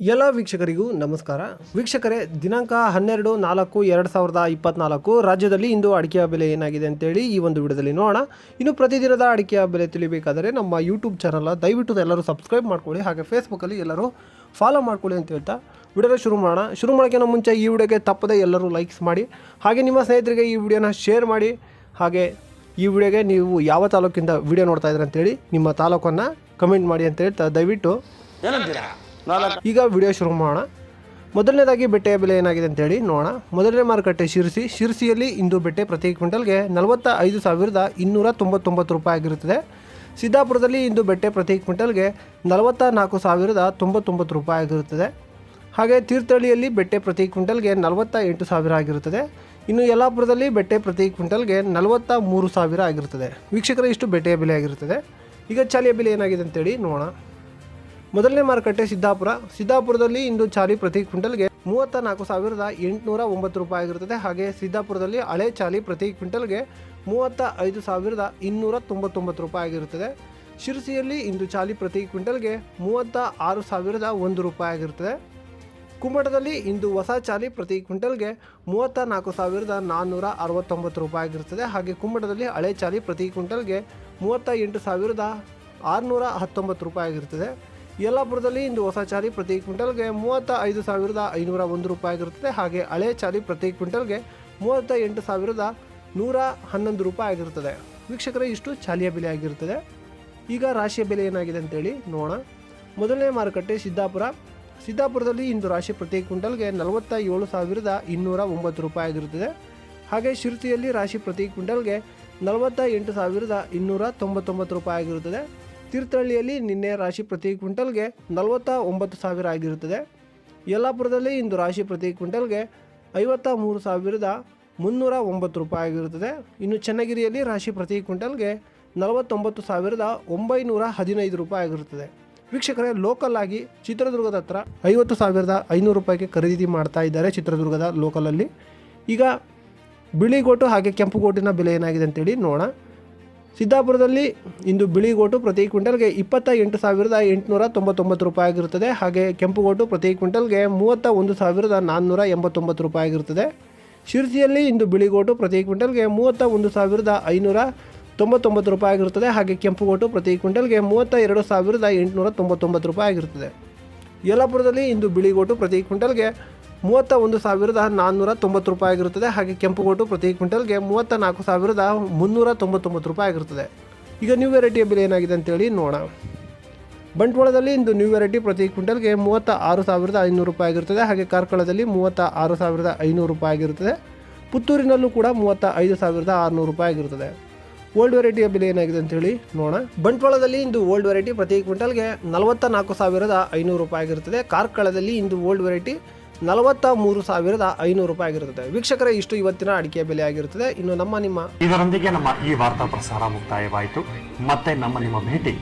ಎಲ್ಲ ವೀಕ್ಷಕರಿಗೂ ನಮಸ್ಕಾರ. ವೀಕ್ಷಕರೇ, ದಿನಾಂಕ ಹನ್ನೆರಡು ನಾಲ್ಕು ಎರಡು ಸಾವಿರದ ಇಪ್ಪತ್ನಾಲ್ಕು, ರಾಜ್ಯದಲ್ಲಿ ಇಂದು ಅಡಿಕೆಯ ಬೆಲೆ ಏನಾಗಿದೆ ಅಂತೇಳಿ ಈ ಒಂದು ವಿಡಿಯೋದಲ್ಲಿ ನೋಡೋಣ. ಇನ್ನು ಪ್ರತಿದಿನದ ಅಡಿಕೆಯ ಬೆಲೆ ತಿಳಿಬೇಕಾದರೆ ನಮ್ಮ ಯೂಟ್ಯೂಬ್ ಚಾನಲ್ ದಯವಿಟ್ಟು ಎಲ್ಲರೂ ಸಬ್ಸ್ಕ್ರೈಬ್ ಮಾಡ್ಕೊಳ್ಳಿ, ಹಾಗೆ ಫೇಸ್ಬುಕ್ಕಲ್ಲಿ ಎಲ್ಲರೂ ಫಾಲೋ ಮಾಡ್ಕೊಳ್ಳಿ ಅಂತ ಹೇಳ್ತಾ ವಿಡಿಯೋನ ಶುರು ಮಾಡೋಣ. ಶುರು ಮಾಡೋಕ್ಕಿಂತ ಮುಂಚೆ ಈ ವಿಡಿಯೋಗೆ ತಪ್ಪದೆ ಎಲ್ಲರೂ ಲೈಕ್ಸ್ ಮಾಡಿ, ಹಾಗೆ ನಿಮ್ಮ ಸ್ನೇಹಿತರಿಗೆ ಈ ವಿಡಿಯೋನ ಶೇರ್ ಮಾಡಿ, ಹಾಗೆ ಈ ವಿಡಿಯೋಗೆ ನೀವು ಯಾವ ತಾಲೂಕಿಂದ ವಿಡಿಯೋ ನೋಡ್ತಾ ಇದ್ದೀರ ಅಂತೇಳಿ ನಿಮ್ಮ ತಾಲೂಕನ್ನು ಕಮೆಂಟ್ ಮಾಡಿ ಅಂತ ಹೇಳ್ತಾ ದಯವಿಟ್ಟು ಏನಂತೀರಾ? ಈಗ ವಿಡಿಯೋ ಶುರು ಮಾಡೋಣ. ಮೊದಲನೇದಾಗಿ ಬೆಟ್ಟೆಯ ಬೆಲೆ ಏನಾಗಿದೆ ಅಂತೇಳಿ ನೋಡೋಣ. ಮೊದಲನೇ ಮಾರುಕಟ್ಟೆ ಶಿರಸಿ. ಶಿರಸಿಯಲ್ಲಿ ಇಂದು ಬೆಟ್ಟೆ ಪ್ರತಿ ಕ್ವಿಂಟಲ್ಗೆ ನಲವತ್ತ ಐದು ಸಾವಿರದ ಇನ್ನೂರ ತೊಂಬತ್ತೊಂಬತ್ತು ರೂಪಾಯಿ ಆಗಿರುತ್ತದೆ. ಸಿದ್ದಾಪುರದಲ್ಲಿ ಇಂದು ಬೆಟ್ಟೆ ಪ್ರತಿ ಕ್ವಿಂಟಲ್ಗೆ ನಲವತ್ತ ನಾಲ್ಕು ಸಾವಿರದ ತೊಂಬತ್ತೊಂಬತ್ತು ರೂಪಾಯಿ ಆಗಿರುತ್ತದೆ. ಹಾಗೆ ತೀರ್ಥಹಳ್ಳಿಯಲ್ಲಿ ಬೆಟ್ಟೆ ಪ್ರತಿ ಕ್ವಿಂಟಲ್ಗೆ ನಲವತ್ತ ಎಂಟು ಸಾವಿರ ಆಗಿರುತ್ತದೆ. ಇನ್ನು ಯಲ್ಲಾಪುರದಲ್ಲಿ ಬೆಟ್ಟೆ ಪ್ರತಿ ಕ್ವಿಂಟಲ್ಗೆ ನಲವತ್ತ ಮೂರು ಸಾವಿರ ಆಗಿರುತ್ತದೆ. ವೀಕ್ಷಕರ, ಇಷ್ಟು ಬೆಟ್ಟೆಯ ಬೆಲೆ ಆಗಿರುತ್ತದೆ. ಈಗ ಚಾಲಿಯ ಬೆಲೆ ಏನಾಗಿದೆ ಅಂತೇಳಿ ನೋಡೋಣ. ಮೊದಲನೇ ಮಾರುಕಟ್ಟೆ ಸಿದ್ದಾಪುರ. ಸಿದ್ದಾಪುರದಲ್ಲಿ ಇಂದು ಚಾಲಿ ಪ್ರತಿ ಕ್ವಿಂಟಲ್ಗೆ ಮೂವತ್ತ ನಾಲ್ಕು ಸಾವಿರದ ಎಂಟುನೂರ ಒಂಬತ್ತು ರೂಪಾಯಿ ಆಗಿರುತ್ತದೆ. ಹಾಗೆ ಸಿದ್ದಾಪುರದಲ್ಲಿ ಹಳೆ ಚಾಲಿ ಪ್ರತಿ ಕ್ವಿಂಟಲ್ಗೆ ಮೂವತ್ತ ಐದು ಸಾವಿರದ ಇನ್ನೂರ ತೊಂಬತ್ತೊಂಬತ್ತು ರೂಪಾಯಿ ಆಗಿರುತ್ತದೆ. ಶಿರಸಿಯಲ್ಲಿ ಇಂದು ಚಾಲಿ ಪ್ರತಿ ಕ್ವಿಂಟಲ್ಗೆ ಮೂವತ್ತ ಆರು ಸಾವಿರದ ಒಂದು ರೂಪಾಯಿ ಆಗಿರುತ್ತದೆ. ಕುಮಟದಲ್ಲಿ ಇಂದು ಹೊಸ ಚಾಲಿ ಪ್ರತಿ ಕ್ವಿಂಟಲ್ಗೆ ಮೂವತ್ತ ನಾಲ್ಕು ಸಾವಿರದ ನಾನ್ನೂರ ಅರವತ್ತೊಂಬತ್ತು ರೂಪಾಯಿ ಆಗಿರುತ್ತದೆ. ಹಾಗೆ ಕುಮ್ಮಟದಲ್ಲಿ ಹಳೆ ಚಾಲಿ ಪ್ರತಿ ಕ್ವಿಂಟಲ್ಗೆ ಮೂವತ್ತ ಎಂಟು ಸಾವಿರದ ಆರುನೂರ ಹತ್ತೊಂಬತ್ತು ರೂಪಾಯಿ ಆಗಿರುತ್ತದೆ. ಯಲ್ಲಾಪುರದಲ್ಲಿ ಇಂದು ಹೊಸ ಚಾರಿ ಪ್ರತಿ ಕ್ವಿಂಟಲ್ಗೆ ಮೂವತ್ತ ಐದು ಸಾವಿರದ ಐನೂರ ಒಂದು ರೂಪಾಯಿ ಆಗಿರುತ್ತದೆ. ಹಾಗೆ ಹಳೆ ಚಾರಿ ಪ್ರತಿ ಕ್ವಿಂಟಲ್ಗೆ ಮೂವತ್ತ ಎಂಟು ಸಾವಿರದ ನೂರ ಹನ್ನೊಂದು ರೂಪಾಯಿ ಆಗಿರುತ್ತದೆ. ವೀಕ್ಷಕರೇ, ಇಷ್ಟು ಚಾಲಿಯ ಬೆಲೆ ಆಗಿರುತ್ತದೆ. ಈಗ ರಾಶಿಯ ಬೆಲೆ ಏನಾಗಿದೆ ಅಂತೇಳಿ ನೋಡೋಣ. ಮೊದಲನೇ ಮಾರುಕಟ್ಟೆ ಸಿದ್ದಾಪುರ. ಸಿದ್ದಾಪುರದಲ್ಲಿ ಇಂದು ರಾಶಿ ಪ್ರತಿ ಕ್ವಿಂಟಲ್ಗೆ ನಲವತ್ತ ಏಳು ಸಾವಿರದ ಇನ್ನೂರ ಒಂಬತ್ತು ರೂಪಾಯಿ ಆಗಿರುತ್ತದೆ. ಹಾಗೆ ಶಿರ್ತಿಯಲ್ಲಿ ರಾಶಿ ಪ್ರತಿ ಕ್ವಿಂಟಲ್ಗೆ ನಲವತ್ತ ಎಂಟು ಸಾವಿರದ ಇನ್ನೂರ ತೊಂಬತ್ತೊಂಬತ್ತು ರೂಪಾಯಿ ಆಗಿರುತ್ತದೆ. ತೀರ್ಥಹಳ್ಳಿಯಲ್ಲಿ ನಿನ್ನೆ ರಾಶಿ ಪ್ರತಿ ಕ್ವಿಂಟಲ್ಗೆ ನಲವತ್ತ ಒಂಬತ್ತು ಸಾವಿರ ಆಗಿರುತ್ತದೆ. ಯಲ್ಲಾಪುರದಲ್ಲಿ ಇಂದು ರಾಶಿ ಪ್ರತಿ ಕ್ವಿಂಟಲ್ಗೆ ಐವತ್ತ ಮೂರು ಸಾವಿರದ ಮುನ್ನೂರ ಒಂಬತ್ತು ರೂಪಾಯಿ ಆಗಿರುತ್ತದೆ. ಇನ್ನು ಚನ್ನಗಿರಿಯಲ್ಲಿ ರಾಶಿ ಪ್ರತಿ ಕ್ವಿಂಟಲ್ಗೆ ನಲವತ್ತೊಂಬತ್ತು ಸಾವಿರದ ಒಂಬೈನೂರ ಹದಿನೈದು ರೂಪಾಯಿ ಆಗಿರುತ್ತದೆ. ವೀಕ್ಷಕರೇ, ಲೋಕಲ್ ಆಗಿ ಚಿತ್ರದುರ್ಗದ ಹತ್ರ ಐವತ್ತು ಸಾವಿರದ ಐನೂರು ರೂಪಾಯಿಗೆ ಖರೀದಿ ಮಾಡ್ತಾ ಇದ್ದಾರೆ ಚಿತ್ರದುರ್ಗದ ಲೋಕಲಲ್ಲಿ. ಈಗ ಬಿಳಿ ಗೋಟು ಹಾಗೆ ಕೆಂಪು ಗೋಟಿನ ಬೆಲೆ ಏನಾಗಿದೆ ಅಂತೇಳಿ ನೋಡೋಣ. ಸಿದ್ದಾಪುರದಲ್ಲಿ ಇಂದು ಬಿಳಿಗೋಟು ಪ್ರತಿ ಕ್ವಿಂಟಲ್ಗೆ ಇಪ್ಪತ್ತ ಎಂಟು ಸಾವಿರದ ಎಂಟುನೂರ ತೊಂಬತ್ತೊಂಬತ್ತು ರೂಪಾಯಿ ಆಗಿರುತ್ತದೆ. ಹಾಗೆ ಕೆಂಪುಗೋಟು ಪ್ರತಿ ಕ್ವಿಂಟಲ್ಗೆ ಮೂವತ್ತ ಒಂದು ಸಾವಿರದ ನಾನ್ನೂರ ಎಂಬತ್ತೊಂಬತ್ತು ರೂಪಾಯಿ ಆಗಿರುತ್ತದೆ. ಶಿರ್ಸಿಯಲ್ಲಿ ಇಂದು ಬಿಳಿಗೋಟು ಪ್ರತಿ ಕ್ವಿಂಟಲ್ಗೆ ಮೂವತ್ತ ಒಂದು ಸಾವಿರದ ಐನೂರ ತೊಂಬತ್ತೊಂಬತ್ತು ರೂಪಾಯಿ ಆಗಿರುತ್ತದೆ. ಹಾಗೆ ಕೆಂಪು ಗೋಟು ಪ್ರತಿ ಕ್ವಿಂಟಲ್ಗೆ ಮೂವತ್ತ ಎರಡು ಸಾವಿರದ ಎಂಟುನೂರ ತೊಂಬತ್ತೊಂಬತ್ತು ರೂಪಾಯಿ ಆಗಿರುತ್ತದೆ. ಯಲ್ಲಾಪುರದಲ್ಲಿ ಇಂದು ಬಿಳಿಗೋಟು ಪ್ರತಿ ಕ್ವಿಂಟಲ್ಗೆ ಮೂವತ್ತ ಒಂದು ಸಾವಿರದ ನಾನ್ನೂರ ತೊಂಬತ್ತು ರೂಪಾಯಿ ಆಗಿರುತ್ತದೆ. ಹಾಗೆ ಕೆಂಪುಗೋಟು ಪ್ರತಿ ಕ್ವಿಂಟಲ್ಗೆ ಮೂವತ್ತ ನಾಲ್ಕು ಸಾವಿರದ ಮುನ್ನೂರ ತೊಂಬತ್ತೊಂಬತ್ತು ರೂಪಾಯಿ ಆಗಿರುತ್ತದೆ. ಈಗ ನ್ಯೂ ವೆರೈಟಿಯ ಬೆಲೆ ಏನಾಗಿದೆ ಅಂತೇಳಿ ನೋಡೋಣ. ಬಂಟ್ವಾಳದಲ್ಲಿ ಇಂದು ನ್ಯೂ ವೆರೈಟಿ ಪ್ರತಿ ಕ್ವಿಂಟಲ್ಗೆ ಮೂವತ್ತ ಆರು ಸಾವಿರದ ಐನೂರು ರೂಪಾಯಿ ಆಗಿರುತ್ತದೆ. ಹಾಗೆ ಕಾರ್ಕಳದಲ್ಲಿ ಮೂವತ್ತ ಆರು ಸಾವಿರದ ಐನೂರು ರೂಪಾಯಿ ಆಗಿರುತ್ತದೆ. ಪುತ್ತೂರಿನಲ್ಲೂ ಕೂಡ ಮೂವತ್ತ ಐದು ಸಾವಿರದ ಆರುನೂರು ರೂಪಾಯಿ ಆಗಿರುತ್ತದೆ. ಓಲ್ಡ್ ವೆರೈಟಿಯ ಬೆಲೆ ಏನಾಗಿದೆ ಅಂತೇಳಿ ನೋಡೋಣ. ಬಂಟ್ವಾಳದಲ್ಲಿ ಇಂದು ಓಲ್ಡ್ ವೆರೈಟಿ ಪ್ರತಿ ಕ್ವಿಂಟಲ್ಗೆ ನಲವತ್ತ ನಾಲ್ಕು ಸಾವಿರದ ಐನೂರು ರೂಪಾಯಿ ಆಗಿರುತ್ತದೆ. ಕಾರ್ಕಳದಲ್ಲಿ ಇಂದು ಓಲ್ಡ್ ವೆರೈಟಿ ನಲವತ್ತ ಮೂರು ಸಾವಿರದ ಐನೂರು ರೂಪಾಯಿ ಆಗಿರುತ್ತದೆ. ವೀಕ್ಷಕರೇ, ಇಷ್ಟು ಇವತ್ತಿನ ಅಡಿಕೆ ಬೆಲೆ ಆಗಿರುತ್ತದೆ. ಇನ್ನು ನಮ್ಮ ನಿಮ್ಮ ಇದರೊಂದಿಗೆ ನಮ್ಮ ಈ ವಾರ್ತಾ ಪ್ರಸಾರ ಮುಕ್ತಾಯವಾಯಿತು. ಮತ್ತೆ ನಮ್ಮ ನಿಮ್ಮ ಭೇಟಿ.